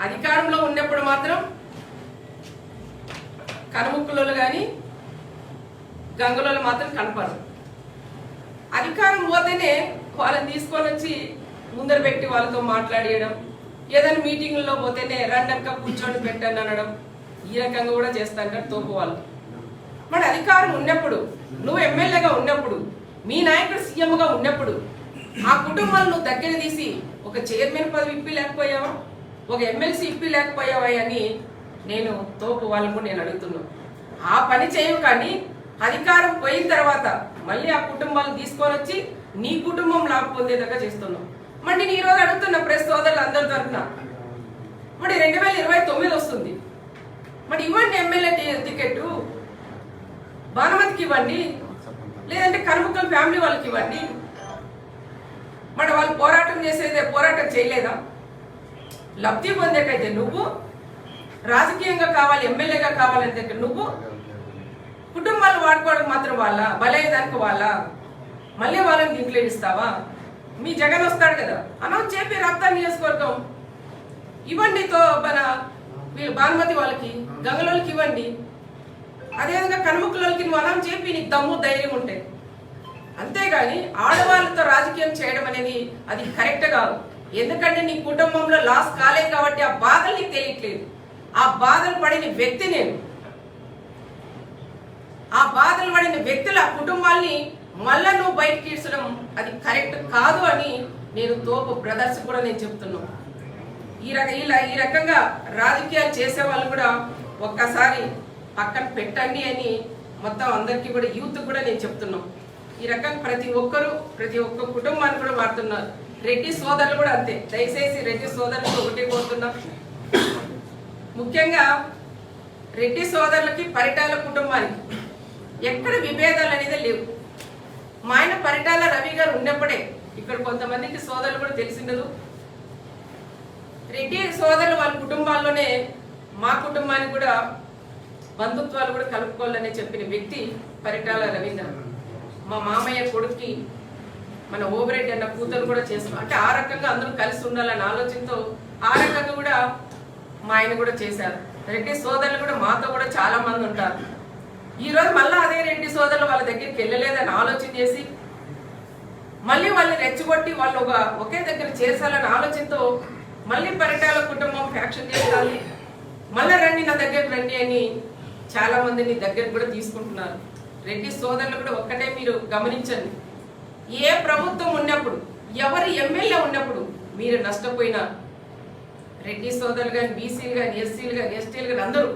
అధికారంలో ఉన్నప్పుడు మాత్రం కనుముక్కులలో కానీ గంగులలో మాత్రం కనపడరు. అధికారం పోతేనే వాళ్ళని తీసుకొని వచ్చి ముందర పెట్టి వాళ్ళతో మాట్లాడేయడం ఏదైనా మీటింగ్లో పోతేనే రండక్క కూర్చొని పెట్టండి అనడం ఈ రకంగా కూడా చేస్తాంటారు తోపు వాళ్ళు. మరి అధికారం ఉన్నప్పుడు నువ్వు ఎమ్మెల్యేగా ఉన్నప్పుడు మీ నాయకుడు సీఎంగా ఉన్నప్పుడు ఆ కుటుంబాలను దగ్గర తీసి ఒక చైర్మన్ పదవి ఇప్పి లేకపోయావా? ఒక ఎమ్మెల్సీ ఇప్పి లేకపోయావా అని నేను తోపు వాళ్ళకు నేను అడుగుతున్నాను ఆ పని చేయవు కానీ అధికారం పోయిన తర్వాత మళ్ళీ ఆ కుటుంబాలను తీసుకొని వచ్చి నీ కుటుంబం లాభ పొందేదాకా చేస్తున్నావు. మరి నేను ఈరోజు అడుగుతున్న ప్రెస్ సోదరులు అందరి తరఫున మరి రెండు వేల ఇరవై తొమ్మిది వస్తుంది. మరి ఇవ్వండి ఎమ్మెల్యే టికెట్. భానుమతికి ఇవ్వండి. లేదంటే కనుముక్కల ఫ్యామిలీ వాళ్ళకి ఇవ్వండి. మరి వాళ్ళు పోరాటం చేసేదే పోరాటం చేయలేదా? లబ్ధి పొందేకైతే నువ్వు రాజకీయంగా కావాలి ఎమ్మెల్యేగా కావాలంటే నువ్వు కుటుంబాలు వాడుకోవడం మాత్రం వాళ్ళ బలయ్యేదానికి వాళ్ళ. మళ్ళీ వాళ్ళని దీంట్లో ఇస్తావా? మీ జగన్ వస్తాడు కదా. అనౌన్స్ చెప్పి రక్తాన్ని నియోజకవర్గం. ఇవ్వండి తో మన వీళ్ళు భానుమతి వాళ్ళకి గంగలోకి ఇవ్వండి. అదేవిధంగా కనుముక్కులకి నువ్వు అనం చెప్పి నీకు దమ్ము ధైర్యం ఉంటే. అంతేగాని ఆడవాళ్ళతో రాజకీయం చేయడం అనేది అది కరెక్ట్ కాదు. ఎందుకంటే నీ కుటుంబంలో లాస్ కాలేదు కాబట్టి ఆ బాధలు నీకు తెలియట్లేదు. ఆ బాధలు పడిన వ్యక్తి నేను. ఆ బాధలు పడిన వ్యక్తుల కుటుంబాల్ని మళ్ళా నువ్వు బయటకి తీర్చడం అది కరెక్ట్ కాదు అని నేను తోపు బ్రదర్స్ కూడా నేను చెప్తున్నాను ఈ రక ఇలా ఈ రకంగా రాజకీయాలు చేసే వాళ్ళు కూడా ఒక్కసారి పక్కన పెట్టండి అని మొత్తం అందరికీ కూడా యూత్ కూడా నేను చెప్తున్నాం. ఈ రకంగా ప్రతి ఒక్కరు ప్రతి ఒక్క కుటుంబాన్ని కూడా వాడుతున్నారు రెడ్డి సోదరులు కూడా అంతే. దయచేసి రెడ్డి సోదరులకు ఒకటే కోరుతున్నా. ముఖ్యంగా రెడ్డి సోదరులకి పరిటాల కుటుంబానికి ఎక్కడ విభేదాలు అనేది లేవు. మా ఆయన పరిటాల రవి గారు ఉన్నప్పుడే ఇక్కడ కొంతమందికి సోదరులు కూడా తెలిసిండదు. రెడ్డి సోదరులు వాళ్ళ కుటుంబాల్లోనే మా కుటుంబానికి కూడా బంధుత్వాలు కూడా కలుపుకోవాలని చెప్పిన వ్యక్తి పరిటాల రవీంద్ర. మా మామయ్య కొడుక్కి మన ఓవరెడ్డి అన్న కూతురు కూడా చేస్తాం. అంటే ఆ రకంగా అందరూ కలిసి ఉండాలన్న ఆలోచనతో ఆ రకంగా కూడా మా ఆయన కూడా చేశారు. రెడ్డి సోదరులు కూడా మాతో కూడా చాలా మంది ఉంటారు. ఈ రోజు మళ్ళీ అదే రెడ్డి సోదరులు వాళ్ళ దగ్గరికి వెళ్ళలేదని ఆలోచన చేసి మళ్ళీ వాళ్ళని రెచ్చగొట్టి వాళ్ళు ఒక ఒకే దగ్గర చేర్చాలన్న ఆలోచనతో మళ్ళీ పరిటాల కుటుంబం ఫ్యాక్షన్ చేయాలి మళ్ళీ రండి నా దగ్గరకు రండి అని చాలా మందిని దగ్గరకు కూడా తీసుకుంటున్నారు. రెడ్డి సోదరులు కూడా ఒక్కటే మీరు గమనించండి. ఏ ప్రభుత్వం ఉన్నప్పుడు ఎవరు ఎమ్మెల్యే ఉన్నప్పుడు మీరు నష్టపోయినా రెడ్డి సోదరులు కానీ బీసీలు కానీ ఎస్సీలు కానీ ఎస్టీలు కానీ అందరూ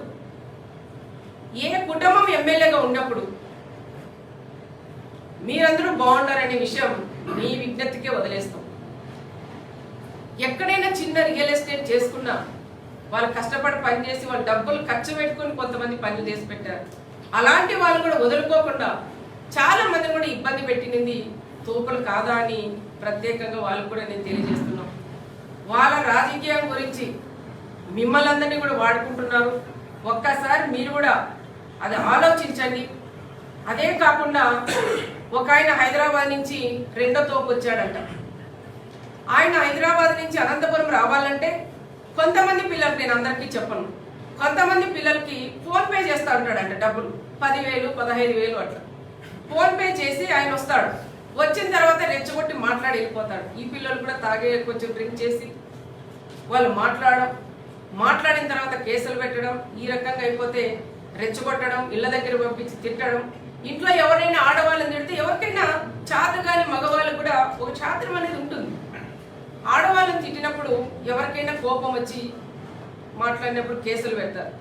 ఏ కుటుంబం ఎమ్మెల్యేగా ఉన్నప్పుడు మీరందరూ బాగున్నారనే విషయం మీ విజ్ఞప్తికే వదిలేస్తాం. ఎక్కడైనా చిన్న రియల్ ఎస్టేట్ చేసుకున్నా వాళ్ళు కష్టపడి పని చేసి వాళ్ళు డబ్బులు ఖర్చు పెట్టుకొని కొంతమంది పనులు చేసి పెట్టారు. అలాంటి వాళ్ళు కూడా వదులుకోకుండా చాలా మందిని కూడా ఇబ్బంది పెట్టినది తోపులు కాదా అని ప్రత్యేకంగా వాళ్ళకు కూడా నేను తెలియజేస్తున్నాం. వాళ్ళ రాజకీయం గురించి మిమ్మల్ని అందరినీ కూడా వాడుకుంటున్నారు. ఒక్కసారి మీరు కూడా అది ఆలోచించండి. అదే కాకుండా ఒక ఆయన హైదరాబాద్ నుంచి రెండో తోపు వచ్చాడంట. ఆయన హైదరాబాద్ నుంచి అనంతపురం రావాలంటే కొంతమంది పిల్లలకి నేను అందరికీ చెప్పను. కొంతమంది పిల్లలకి ఫోన్ పే చేస్తా ఉంటాడంట డబ్బులు. పదివేలు పదహైదు వేలు అట్లా. ఫోన్ పే చేసి ఆయన వస్తాడు. వచ్చిన తర్వాత రెచ్చగొట్టి మాట్లాడి వెళ్ళిపోతాడు. ఈ పిల్లలు కూడా తాగే కొంచెం డ్రింక్ చేసి వాళ్ళు మాట్లాడడం మాట్లాడిన తర్వాత కేసులు పెట్టడం ఈ రకంగా అయిపోతే రెచ్చగొట్టడం ఇళ్ళ దగ్గర పంపించి తిట్టడం. ఇంట్లో ఎవరైనా ఆడవాళ్ళని తిడితే ఎవరికైనా చాతు కానీ మగవాళ్ళు కూడా ఒక చాత్రం అనేది ఉంటుంది. ఆడవాళ్ళని తిట్టినప్పుడు ఎవరికైనా కోపం వచ్చి మాట్లాడినప్పుడు కేసులు పెడతారు.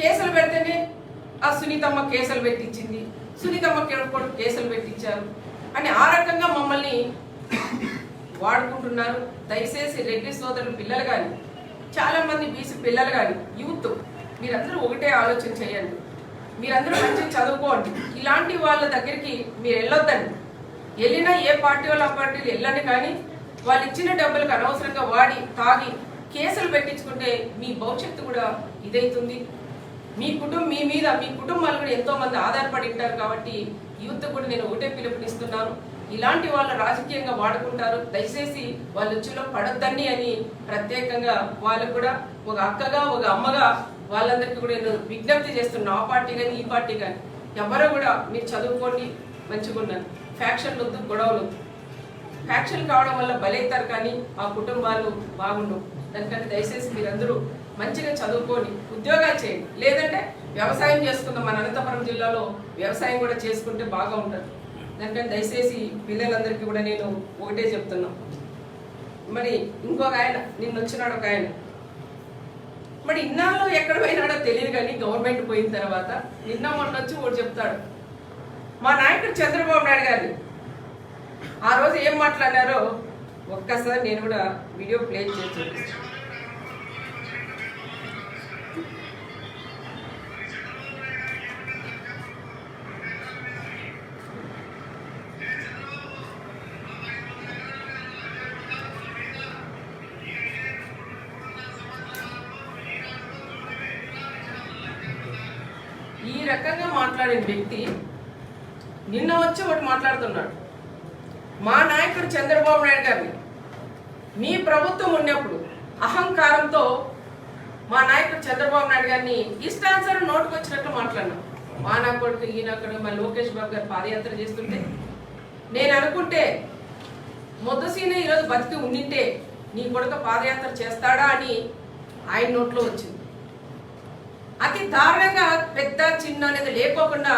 కేసులు పెడితేనే ఆ సునీతమ్మ కేసులు పెట్టించింది. సునీతమ్మ కూడా కేసులు పెట్టించారు. అని ఆ రకంగా మమ్మల్ని వాడుకుంటున్నారు. దయచేసి రెడ్డి సోదరులు పిల్లలు కానీ చాలా మంది బీసీ పిల్లలు కానీ యూత్ మీరందరూ ఒకటే ఆలోచన చేయండి. మీరందరూ మంచిగా చదువుకోండి. ఇలాంటి వాళ్ళ దగ్గరికి మీరు వెళ్ళొద్దండి. వెళ్ళినా ఏ పార్టీ వాళ్ళు ఆ పార్టీలు వెళ్ళండి కానీ వాళ్ళు ఇచ్చిన డబ్బులకు అనవసరంగా వాడి తాగి కేసులు పెట్టించుకుంటే మీ భవిష్యత్తు కూడా ఇదైతుంది. మీ కుటుంబం మీ మీద మీ కుటుంబాలు కూడా ఎంతో మంది ఆధారపడి ఉంటారు కాబట్టి యూత్ కూడా నేను ఒకటే పిలుపునిస్తున్నాను. ఇలాంటి వాళ్ళు రాజకీయంగా వాడుకుంటారు. దయచేసి వాళ్ళు ఉచ్చులో పడొద్దండి అని ప్రత్యేకంగా వాళ్ళకు కూడా ఒక అక్కగా ఒక అమ్మగా వాళ్ళందరికీ కూడా నేను విజ్ఞప్తి చేస్తున్నా. ఆ పార్టీ కానీ ఈ పార్టీ కానీ. ఎవరో కూడా మీరు చదువుకోండి. మంచిగా ఫ్యాక్షన్లు వద్దు గొడవలు వద్దు. ఫ్యాక్షన్ కావడం వల్ల బలైతారు కానీ ఆ కుటుంబాలు బాగుండవు. దానికంటే దయచేసి మీరందరూ మంచిగా చదువుకోండి. ఉద్యోగాలు చేయండి. లేదంటే వ్యవసాయం చేసుకుందాం. మన అనంతపురం జిల్లాలో వ్యవసాయం కూడా చేసుకుంటే బాగా ఉంటుంది దానికని దయచేసి పిల్లలందరికీ కూడా నేను ఒకటే చెప్తున్నా. మరి ఇంకొక ఆయన నిన్న వచ్చినాడు ఒక ఆయన. మరి ఇన్నాళ్ళు ఎక్కడ పోయినాడో తెలియదు కానీ గవర్నమెంట్ పోయిన తర్వాత నిన్న మొన్న వచ్చి ఒకటి చెప్తాడు. మా నాయకుడు చంద్రబాబు నాయుడు గారిని. ఆ రోజు ఏం మాట్లాడారో ఒక్కసారి నేను కూడా వీడియో ప్లే చేసి చూపిస్తాను. రకంగా మాట్లాడిన వ్యక్తి నిన్న వచ్చి ఒకటి మాట్లాడుతున్నాడు. మా నాయకుడు చంద్రబాబు నాయుడు గారిని. మీ ప్రభుత్వం ఉన్నప్పుడు అహంకారంతో మా నాయకుడు చంద్రబాబు నాయుడు గారిని ఇష్టానుసారం నోటుకు వచ్చినట్లు మాట్లాడినాం. మా నా కొడుకు ఈయన అక్కడ మా లోకేష్ బాబు గారు పాదయాత్ర చేస్తుంటే నేను అనుకుంటే ముద్దసీన ఈరోజు బతికి ఉండింటే నీ కొడుకు పాదయాత్ర చేస్తాడా అని ఆయన నోట్లో వచ్చింది. అతి దారుణంగా పెద్ద చిన్న అనేది లేకోకుండా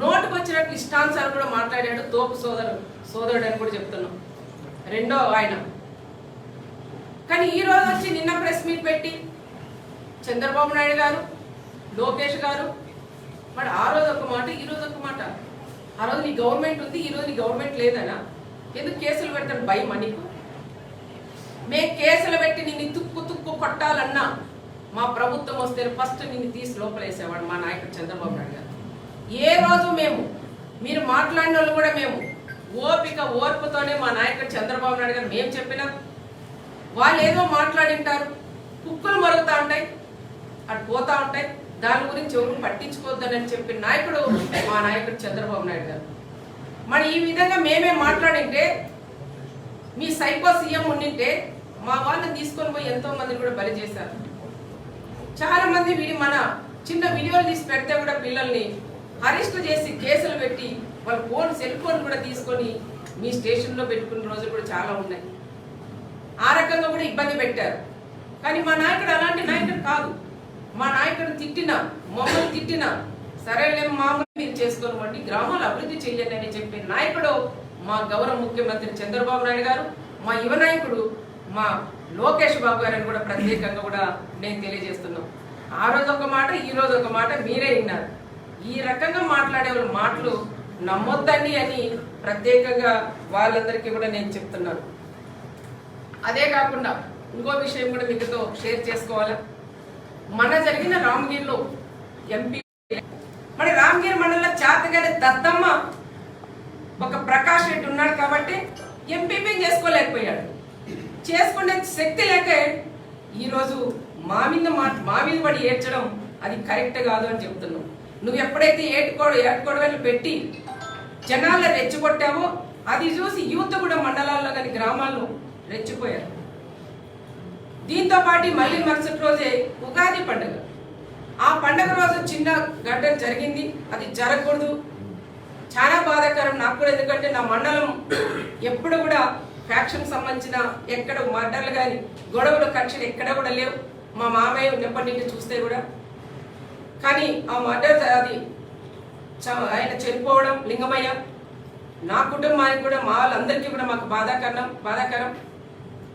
నోటుకు వచ్చినట్టు ఇష్టానుసారం కూడా మాట్లాడాడు తోపు సోదరుడు సోదరుడు అని కూడా చెప్తున్నాం. రెండో ఆయన. కానీ ఈ రోజు వచ్చి నిన్న ప్రెస్ మీట్ పెట్టి చంద్రబాబు నాయుడు గారు లోకేష్ గారు మరి ఆ రోజు ఒక మాట ఈ రోజు ఒక మాట. ఆ రోజు నీ గవర్నమెంట్ ఉంది ఈ రోజు నీ గవర్నమెంట్ లేదనా? ఎందుకు కేసులు పెడతాడు భయం నీకు? మే కేసులు పెట్టి నిన్ను తుక్కు తుక్కు కొట్టాలన్నా మా ప్రభుత్వం వస్తే ఫస్ట్ నిన్ను తీసి లోపలేసేవాడు మా నాయకుడు చంద్రబాబు నాయుడు గారు. ఏ రోజు మేము మీరు మాట్లాడిన వాళ్ళు కూడా మేము ఓపిక ఓర్పుతోనే మా నాయకుడు చంద్రబాబు నాయుడు గారు మేము చెప్పినా వాళ్ళు ఏదో మాట్లాడింటారు కుక్కలు మరుగుతూ ఉంటాయి అటు పోతూ ఉంటాయి దాని గురించి ఎవరు పట్టించుకోవద్దని చెప్పిన నాయకుడు మా నాయకుడు చంద్రబాబు నాయుడు గారు. మరి ఈ విధంగా మేమే మాట్లాడింటే మీ సైకో సీఎం ఉండింటే మా వాళ్ళని తీసుకొని పోయి ఎంతో మందిని కూడా బలి చేశారు. చాలా మంది వీడి మన చిన్న వీడియోలు తీసి పెడితే కూడా పిల్లల్ని అరెస్ట్ చేసి కేసులు పెట్టి వాళ్ళ ఫోన్ సెల్ ఫోన్ కూడా తీసుకొని మీ స్టేషన్లో పెట్టుకున్న రోజులు కూడా చాలా ఉన్నాయి. ఆ రకంగా కూడా ఇబ్బంది పెట్టారు. కానీ మా నాయకుడు అలాంటి నాయకుడు కాదు. మా నాయకుడు తిట్టిన మమ్మల్ని తిట్టిన సరేలే మామూలు మీరు చేసుకోనివ్వండి గ్రామాలు అభివృద్ధి చేయండి అని చెప్పే నాయకుడు మా గౌరవ ముఖ్యమంత్రి చంద్రబాబు నాయుడు గారు మా యువ నాయకుడు మా లోకేష్ బాబు గారిని కూడా ప్రత్యేకంగా కూడా నేను తెలియజేస్తున్నాం. ఆ రోజు ఒక మాట ఈ రోజు ఒక మాట మీరే విన్నారు. ఈ రకంగా మాట్లాడే మాటలు నమ్మొద్దండి అని ప్రత్యేకంగా వాళ్ళందరికీ కూడా నేను చెప్తున్నాను. అదే కాకుండా ఇంకో విషయం కూడా మీతో షేర్ చేసుకోవాలా? మన జరిగిన రామగిరిలో ఎంపీ మరి రామగిరి మండలంలో చాతగారి దత్తమ్మ ఒక ప్రకాష్ రెడ్డి ఉన్నాడు కాబట్టి ఎంపీపీ చేసుకోలేకపోయాడు. చేసుకునే శక్తి లేక ఈరోజు మా మీద మా మా మీద పడి ఏడ్చడం అది కరెక్ట్ కాదు అని చెప్తున్నావు నువ్వు ఎప్పుడైతే ఏటుకోడు ఏటుకోడవలు పెట్టి జనాల్లో రెచ్చగొట్టావో అది చూసి యూత్ కూడా మండలాల్లో కానీ గ్రామాల్లో రెచ్చిపోయారు. దీంతో పాటు మళ్ళీ మరుసటి రోజే ఉగాది పండుగ. ఆ పండుగ రోజు చిన్న గడ్డ జరిగింది. అది జరగకూడదు. చాలా బాధాకరం నాకు కూడా ఎందుకంటే నా మండలం ఎప్పుడు కూడా ఫ్యాక్షన్ సంబంధించిన ఎక్కడ మర్డర్లు కానీ గొడవలు కక్షలు ఎక్కడ కూడా లేవు. మా మామయ్య ఉన్నప్పటి నుండి చూస్తే కూడా. కానీ ఆ మర్డర్ అది చ- ఆయన చనిపోవడం లింగమయ్య. నా కుటుంబానికి కూడా మా వాళ్ళందరికీ కూడా మాకు బాధాకరం బాధాకరం.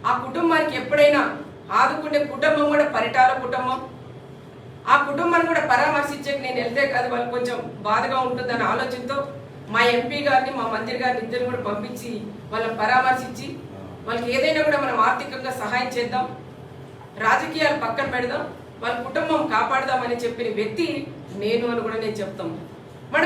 ఆ కుటుంబానికి ఎప్పుడైనా ఆదుకునే కుటుంబం కూడా పరిటాల కుటుంబం. ఆ కుటుంబాన్ని కూడా పరామర్శించేకి నేను వెళ్తే కాదు వాళ్ళు కొంచెం బాధగా ఉంటుందనే ఆలోచనతో మా ఎంపీ గారిని మా మంత్రి గారిని ఇద్దరు కూడా పంపించి వాళ్ళని పరామర్శించి వాళ్ళకి ఏదైనా కూడా మనం ఆర్థికంగా సహాయం చేద్దాం రాజకీయాలు పక్కన పెడదాం వాళ్ళ కుటుంబం కాపాడదామని చెప్పిన వ్యక్తి నేను అని కూడా నేను చెప్తాను